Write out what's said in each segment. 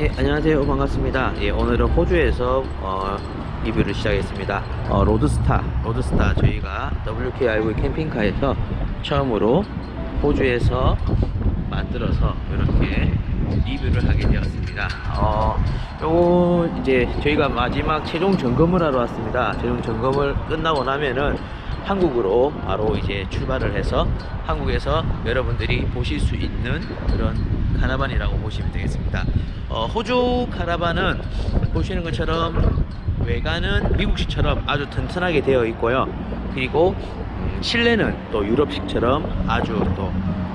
예, 안녕하세요. 반갑습니다. 예, 오늘은 호주에서 어, 리뷰를 시작했습니다. 어, 로드스타, 로드스타 저희가 WKIV 캠핑카에서 처음으로 호주에서 만들어서 이렇게 리뷰를 하게 되었습니다. 어, 요거 이제 저희가 마지막 최종 점검을 하러 왔습니다. 최종 점검을 끝나고 나면은 한국으로 바로 이제 출발을 해서 한국에서 여러분들이 보실 수 있는 그런 카라반이라고 보시면 되겠습니다. 어, 호주 카라반은 보시는 것처럼 외관은 미국식처럼 아주 튼튼하게 되어 있고요. 그리고 음, 실내는 또 유럽식처럼 아주 또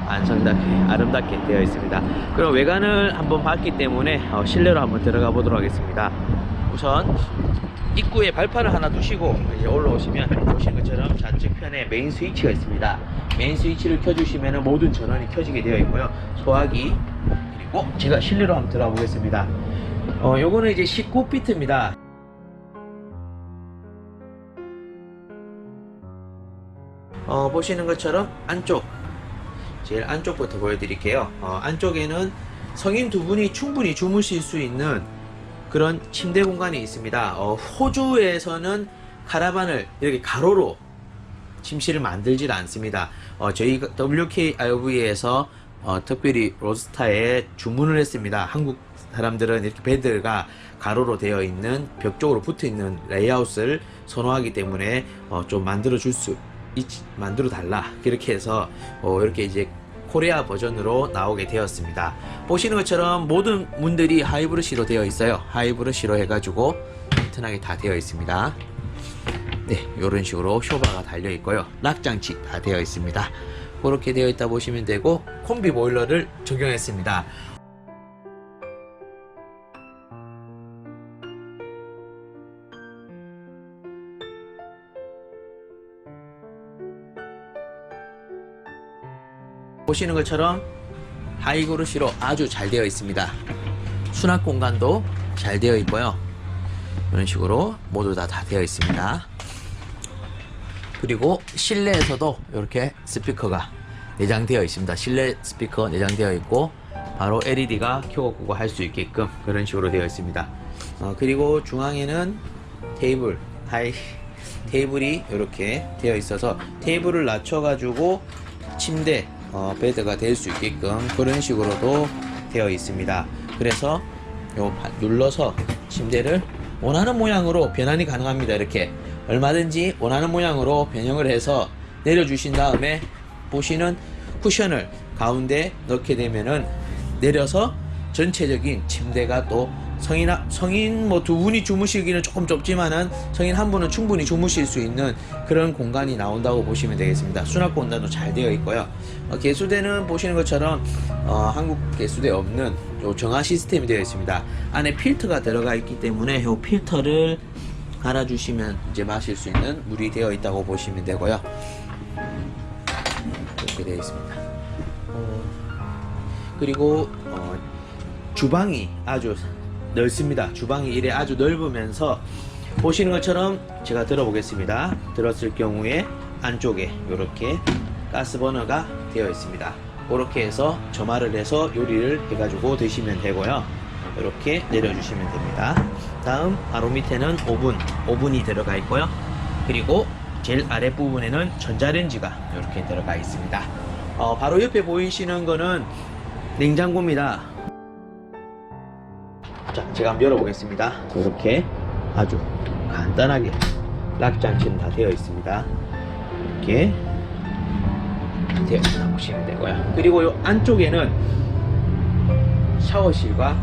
안성답게 아름답게 되어 있습니다. 그럼 외관을 한번 봤기 때문에 어, 실내로 한번 들어가 보도록 하겠습니다. 우선 입구에 발판을 하나 두시고 이제 올라오시면 보시는 것처럼 좌측편에 메인 스위치가 있습니다. 메인 스위치를 켜주시면 모든 전원이 켜지게 되어 있고요. 소화기 그리고 제가 실내로 한번 들어가 보겠습니다. 어, 요거는 이제 19피트입니다. 어, 보시는 것처럼 안쪽 제일 안쪽부터 보여드릴게요. 어, 안쪽에는 성인 두 분이 충분히 주무실 수 있는 그런 침대 공간이 있습니다. 어, 호주에서는 카라반을 이렇게 가로로 침실을 만들질 않습니다. 어, 저희 WKRV에서 어, 특별히 로스타에 주문을 했습니다. 한국 사람들은 이렇게 베드가 가로로 되어 있는 벽 쪽으로 붙어 있는 레이아웃을 선호하기 때문에 어, 좀 만들어 줄 수 만들어 달라 그렇게 해서 어, 이렇게 이제 코리아 버전으로 나오게 되었습니다. 보시는 것처럼 모든 문들이 하이브르시로 되어 있어요. 하이브르시로 해가지고 튼튼하게 다 되어 있습니다. 네, 이런 식으로 쇼바가 달려 있고요. 락장치 다 되어 있습니다. 그렇게 되어 있다 보시면 되고 콤비 보일러를 적용했습니다. 보시는 것처럼 하이그루시로 아주 잘 되어 있습니다. 수납 공간도 잘 되어 있고요. 이런 식으로 모두 다, 다 되어 있습니다. 그리고 실내에서도 이렇게 스피커가 내장되어 있습니다. 실내 스피커 내장되어 있고 바로 LED가 켜고 끄고 할 수 있게끔 그런 식으로 되어 있습니다. 어, 그리고 중앙에는 테이블, 하이 테이블이 이렇게 되어 있어서 테이블을 낮춰 가지고 침대, 어, 베드가 될 수 있게끔 그런 식으로도 되어 있습니다. 그래서 요 바- 눌러서 침대를 원하는 모양으로 변환이 가능합니다. 이렇게 얼마든지 원하는 모양으로 변형을 해서 내려주신 다음에 보시는 쿠션을 가운데 넣게 되면은 내려서 전체적인 침대가 또 성인 하- 성인 뭐 두 분이 주무시기는 조금 좁지만은 성인 한 분은 충분히 주무실 수 있는 그런 공간이 나온다고 보시면 되겠습니다. 수납 공간도 잘 되어 있고요. 어, 개수대는 보시는 것처럼 어, 한국 개수대 없는 요 정화 시스템이 되어 있습니다. 안에 필터가 들어가 있기 때문에 요 필터를 갈아주시면 이제 마실 수 있는 물이 되어 있다고 보시면 되고요. 이렇게 되어 있습니다. 어, 그리고 어, 주방이 아주 넓습니다. 주방이 이래 아주 넓으면서 보시는 것처럼 제가 들어보겠습니다. 들었을 경우에 안쪽에 이렇게 가스 버너가 되어 있습니다. 그렇게 해서 점화를 해서 요리를 해가지고 드시면 되고요. 이렇게 내려주시면 됩니다. 다음 바로 밑에는 오븐, 오븐이 들어가 있고요. 그리고 제일 아랫부분에는 전자레인지가 이렇게 들어가 있습니다. 어, 바로 옆에 보이시는 거는 냉장고입니다. 자, 제가 한번 열어보겠습니다. 이렇게 아주 간단하게 락장치는 다 되어 있습니다. 이렇게 되어 있다 보시면 되고요. 그리고 이 안쪽에는 샤워실과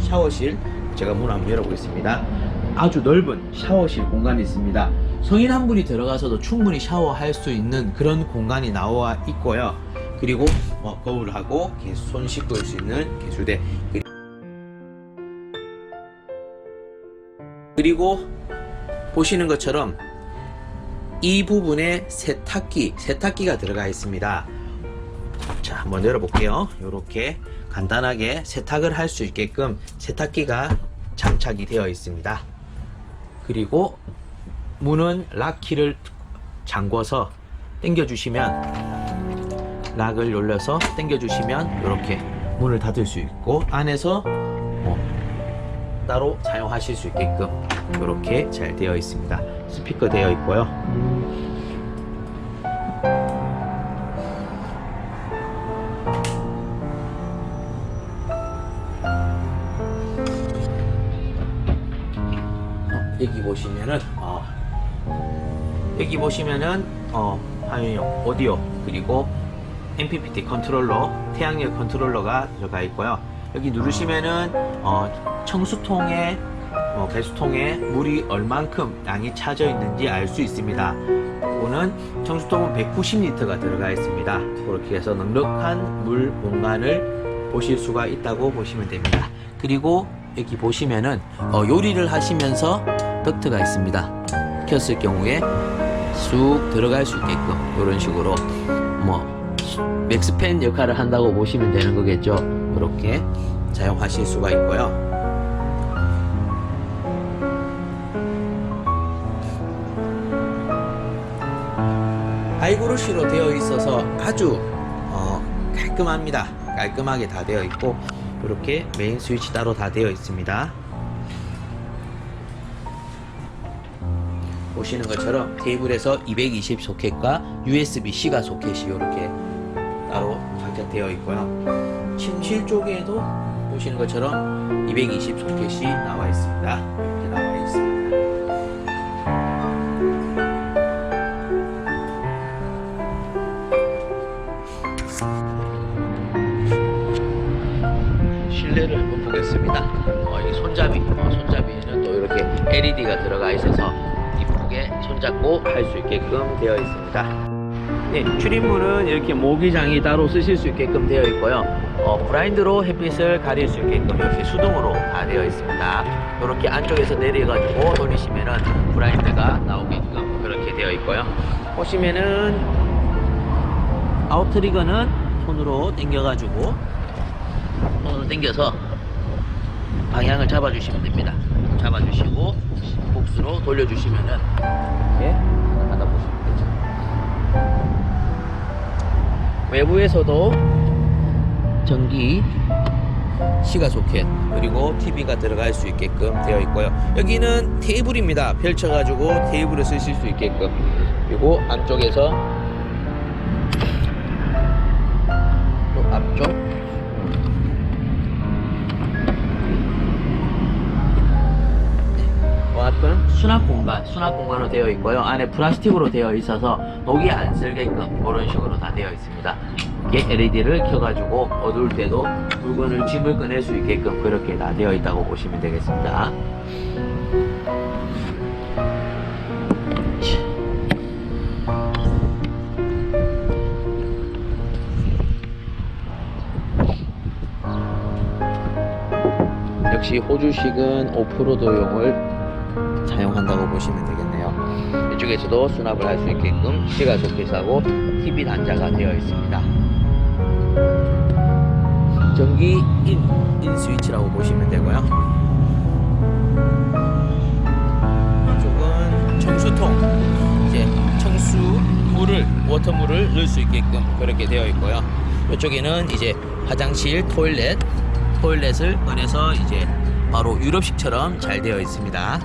샤워실 제가 문 한번 열어보겠습니다. 아주 넓은 샤워실 공간이 있습니다. 성인 한 분이 들어가서도 충분히 샤워할 수 있는 그런 공간이 나와 있고요. 그리고 뭐 거울하고 손 씻고 올 수 있는 개수대 그리- 그리고 보시는 것처럼 이 부분에 세탁기, 세탁기가 들어가 있습니다. 자, 한번 열어볼게요. 이렇게 간단하게 세탁을 할 수 있게끔 세탁기가 장착이 되어 있습니다. 그리고 문은 락키를 잠궈서 당겨주시면 락을 눌러서 당겨주시면 이렇게 문을 닫을 수 있고 안에서 어, 따로 사용하실 수 있게끔 이렇게 잘 되어 있습니다. 스피커 되어 있고요. 여기 보시면은 어, 여기 보시면은 어, 화면용 오디오 그리고 MPPT 컨트롤러 태양열 컨트롤러가 들어가 있고요. 여기 누르시면은 어, 청수통에 어, 배수통에 물이 얼만큼 양이 차져 있는지 알 수 있습니다. 이거는 청수통은 190리터가 들어가 있습니다. 그렇게 해서 넉넉한 물 공간을 보실 수가 있다고 보시면 됩니다. 그리고 여기 보시면은 어, 요리를 하시면서 덕트가 있습니다. 켰을 경우에 쑥 들어갈 수 있게끔 이런 식으로 뭐 맥스팬 역할을 한다고 보시면 되는 거겠죠. 그렇게 사용하실 수가 있고요. 하이그로시로 되어 있어서 아주 어, 깔끔합니다. 깔끔하게 다 되어 있고 이렇게 메인 스위치 따로 다 되어 있습니다. 보시는 것처럼 테이블에서 220 소켓과 USB-C가 소켓이 이렇게 따로 장착되어 있고요. 침실 쪽에도 보시는 것처럼 220 소켓이 나와 있습니다. 실내를 한번 보겠습니다. 어, 이 손잡이, 어, 손잡이에는 또 이렇게 LED가 들어가 있어서 이쁘게 손잡고 할 수 있게끔 되어 있습니다. 네, 출입문은 이렇게 모기장이 따로 쓰실 수 있게끔 되어 있고요. 어, 브라인드로 햇빛을 가릴 수 있게끔 이렇게 수동으로 다 되어 있습니다. 이렇게 안쪽에서 내려가지고 돌리시면은 브라인드가 나오게끔 그렇게 되어 있고요. 보시면은 아웃트리거는 손으로 당겨가지고 손으로 당겨서 방향을 잡아주시면 됩니다. 잡아주시고 복수로 돌려주시면은 이렇게 하다 보시면 되죠. 외부에서도 전기 시가 소켓 그리고 TV가 들어갈 수 있게끔 되어 있고요. 여기는 테이블입니다. 펼쳐가지고 테이블을 쓰실 수 있게끔 그리고 안쪽에서 또 앞쪽 와튼 수납 공간, 수납 공간으로 되어 있고요. 안에 플라스틱으로 되어 있어서 녹이 안 쓸게끔 그런 식으로 다 되어 있습니다. 이게 LED를 켜가지고 어두울 때도 물건을 짐을 꺼낼 수 있게끔 그렇게 다 되어 있다고 보시면 되겠습니다. 역시 호주식은 오프로드용을 사용한다고 보시면 되겠네요. 이쪽에서도 수납을 할 수 있게끔 시가 소켓하고 TV 단자가 되어 있습니다. 전기 인, 인 스위치라고 보시면 되고요. 이쪽은 청수통, 이제 청수 물을 워터물을 넣을 수 있게끔 그렇게 되어 있고요. 이쪽에는 이제 화장실 토일렛, 토일렛을 꺼내서 이제 바로 유럽식처럼 잘 되어 있습니다.